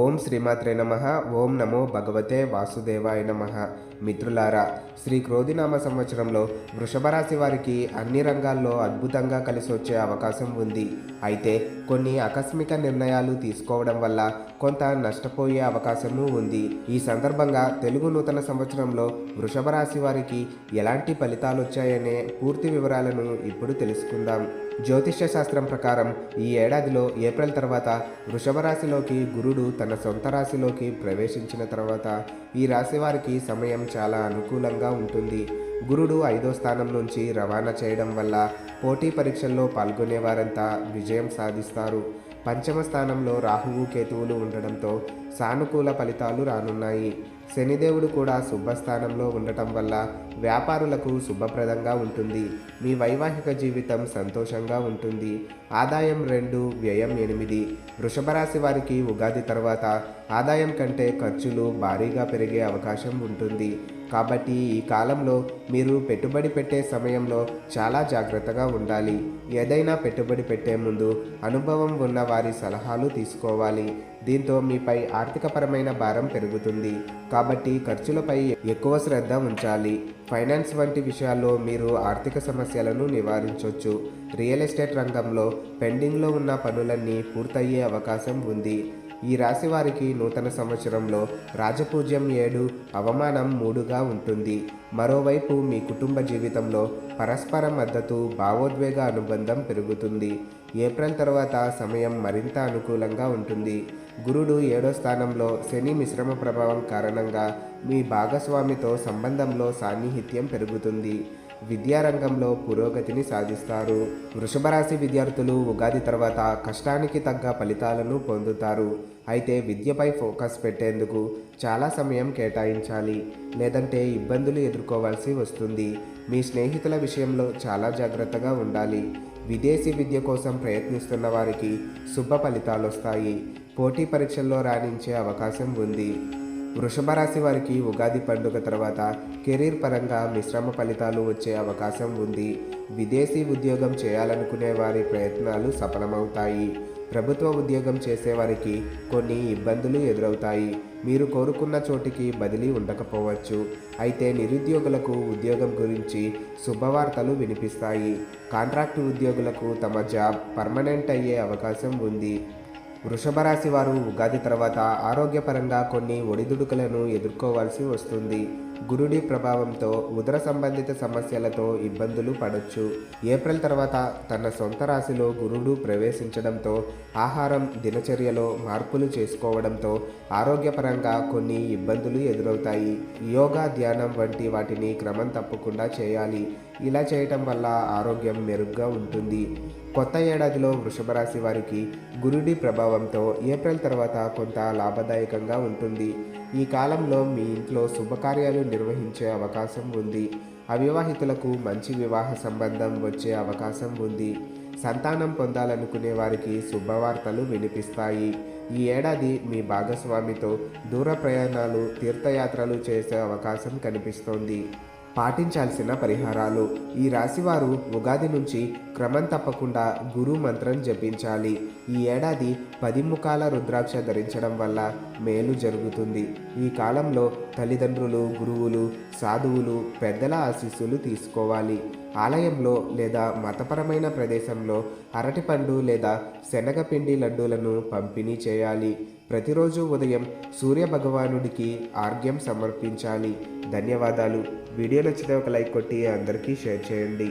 ఓం శ్రీమాత్రే నమ ఓం నమో భగవతే వాసుదేవాయ నమ. మిత్రులారా శ్రీ క్రోధినామ సంవత్సరంలో వృషభ రాశి వారికి అన్ని రంగాల్లో అద్భుతంగా కలిసి వచ్చే అవకాశం ఉంది. అయితే కొన్ని ఆకస్మిక నిర్ణయాలు తీసుకోవడం వల్ల కొంత నష్టపోయే అవకాశము ఉంది. ఈ సందర్భంగా తెలుగు నూతన సంవత్సరంలో వృషభ రాశి వారికి ఎలాంటి ఫలితాలు వచ్చాయనే పూర్తి వివరాలను ఇప్పుడు తెలుసుకుందాం. జ్యోతిష్య శాస్త్రం ప్రకారం ఈ ఏడాదిలో ఏప్రిల్ తర్వాత వృషభ రాశిలోకి గురుడు తన సొంత రాశిలోకి ప్రవేశించిన తర్వాత ఈ రాశి వారికి సమయం చాలా అనుకూలంగా ఉంటుంది. గురుడు ఐదో స్థానం నుంచి రవాణా చేయడం వల్ల పోటీ పరీక్షల్లో పాల్గొనే వారంతా విజయం సాధిస్తారు. పంచమ స్థానంలో రాహువు కేతువులు ఉండడంతో సానుకూల ఫలితాలు రానున్నాయి. శనిదేవుడు కూడా శుభస్థానంలో ఉండటం వల్ల వ్యాపారులకు శుభప్రదంగా ఉంటుంది. మీ వైవాహిక జీవితం సంతోషంగా ఉంటుంది. ఆదాయం రెండు వ్యయం ఎనిమిది. వృషభరాశి వారికి ఉగాది తర్వాత ఆదాయం కంటే ఖర్చులు భారీగా పెరిగే అవకాశం ఉంటుంది. కాబట్టి ఈ కాలంలో మీరు పెట్టుబడి పెట్టే సమయంలో చాలా జాగ్రత్తగా ఉండాలి. ఏదైనా పెట్టుబడి పెట్టే ముందు అనుభవం ఉన్న వారి సలహాలు తీసుకోవాలి. దీంతో మీపై ఆర్థికపరమైన భారం పెరుగుతుంది. కాబట్టి ఖర్చులపై ఎక్కువ శ్రద్ధ ఉంచాలి. ఫైనాన్స్ వంటి విషయాల్లో మీరు ఆర్థిక సమస్యలను నివారించవచ్చు రియల్ ఎస్టేట్ రంగంలో పెండింగ్లో ఉన్న పనులన్నీ పూర్తయ్యే అవకాశం ఉంది. ఈ రాశి వారికి నూతన సంవత్సరంలో రాజపూజ్యం ఏడు అవమానం మూడుగా ఉంటుంది. మరోవైపు మీ కుటుంబ జీవితంలో పరస్పర మద్దతు భావోద్వేగ అనుబంధం పెరుగుతుంది. ఏప్రిల్ తర్వాత సమయం మరింత అనుకూలంగా ఉంటుంది. గురుడు ఏడో స్థానంలో శని మిశ్రమ ప్రభావం కారణంగా మీ భాగస్వామితో సంబంధంలో సాన్నిహిత్యం పెరుగుతుంది. విద్యారంగంలో పురోగతిని సాధిస్తారు. వృషభరాశి విద్యార్థులు ఉగాది తర్వాత కష్టానికి తగ్గ ఫలితాలను పొందుతారు. అయితే విద్యపై ఫోకస్ పెట్టేందుకు చాలా సమయం కేటాయించాలి. లేదంటే ఇబ్బందులు ఎదుర్కోవాల్సి వస్తుంది. మీ స్నేహితుల విషయంలో చాలా జాగ్రత్తగా ఉండాలి. విదేశీ విద్య కోసం ప్రయత్నిస్తున్న వారికి శుభ ఫలితాలు వస్తాయి పోటీ పరీక్షల్లో రాణించే అవకాశం ఉంది. వృషభ రాశి వారికి ఉగాది పండుగ తర్వాత కెరీర్ పరంగా మిశ్రమ ఫలితాలు వచ్చే అవకాశం ఉంది. విదేశీ ఉద్యోగం చేయాలనుకునే వారి ప్రయత్నాలు సఫలమవుతాయి. ప్రభుత్వ ఉద్యోగం చేసేవారికి కొన్ని ఇబ్బందులు ఎదురవుతాయి. మీరు కోరుకున్న చోటికి బదిలీ ఉండకపోవచ్చు. అయితే నిరుద్యోగులకు ఉద్యోగం గురించి శుభవార్తలు వినిపిస్తాయి. కాంట్రాక్టు ఉద్యోగులకు తమ జాబ్ పర్మనెంట్ అయ్యే అవకాశం ఉంది. వృషభ రాశి వారు ఉగాది తర్వాత ఆరోగ్యపరంగా కొన్ని ఒడిదుడుకులను ఎదుర్కోవాల్సి వస్తుంది. గురుడి ప్రభావంతో ఉదర సంబంధిత సమస్యలతో ఇబ్బందులు పడొచ్చు. ఏప్రిల్ తర్వాత తన సొంత రాశిలో గురుడు ప్రవేశించడంతో ఆహారం దినచర్యలో మార్పులు చేసుకోవడంతో ఆరోగ్యపరంగా కొన్ని ఇబ్బందులు ఎదురవుతాయి. యోగా ధ్యానం వంటి వాటిని క్రమం తప్పకుండా చేయాలి. ఇలా చేయటం వల్ల ఆరోగ్యం మెరుగ్గా ఉంటుంది. కొత్త ఏడాదిలో వృషభ రాశి వారికి గురుడి ప్రభావంతో ఏప్రిల్ తర్వాత కొంత లాభదాయకంగా ఉంటుంది. ఈ కాలంలో మీ ఇంట్లో శుభకార్యాలు నిర్వహించే అవకాశం ఉంది. అవివాహితులకు మంచి వివాహ సంబంధం వచ్చే అవకాశం ఉంది. సంతానం పొందాలనుకునే వారికి శుభవార్తలు వినిపిస్తాయి. ఈ ఏడాది మీ భాగస్వామితో దూర ప్రయాణాలు తీర్థయాత్రలు చేసే అవకాశం కనిపిస్తోంది. పాటించాల్సిన పరిహారాలు. ఈ రాశివారు ఉగాది నుంచి క్రమం తప్పకుండా గురు మంత్రం జపించాలి. ఈ ఏడాది పది ముఖాల రుద్రాక్ష ధరించడం వల్ల మేలు జరుగుతుంది. ఈ కాలంలో తల్లిదండ్రులు గురువులు సాధువులు పెద్దల ఆశీస్సులు తీసుకోవాలి. ఆలయంలో లేదా మతపరమైన ప్రదేశంలో అరటిపండు లేదా శనగపిండి లడ్డూలను పంపిణీ చేయాలి. ప్రతిరోజు ఉదయం సూర్య భగవానుడికి ఆర్ఘ్యం సమర్పించాలి. ధన్యవాదాలు. వీడియో నచ్చితే ఒక లైక్ కొట్టి అందరికీ షేర్ చేయండి.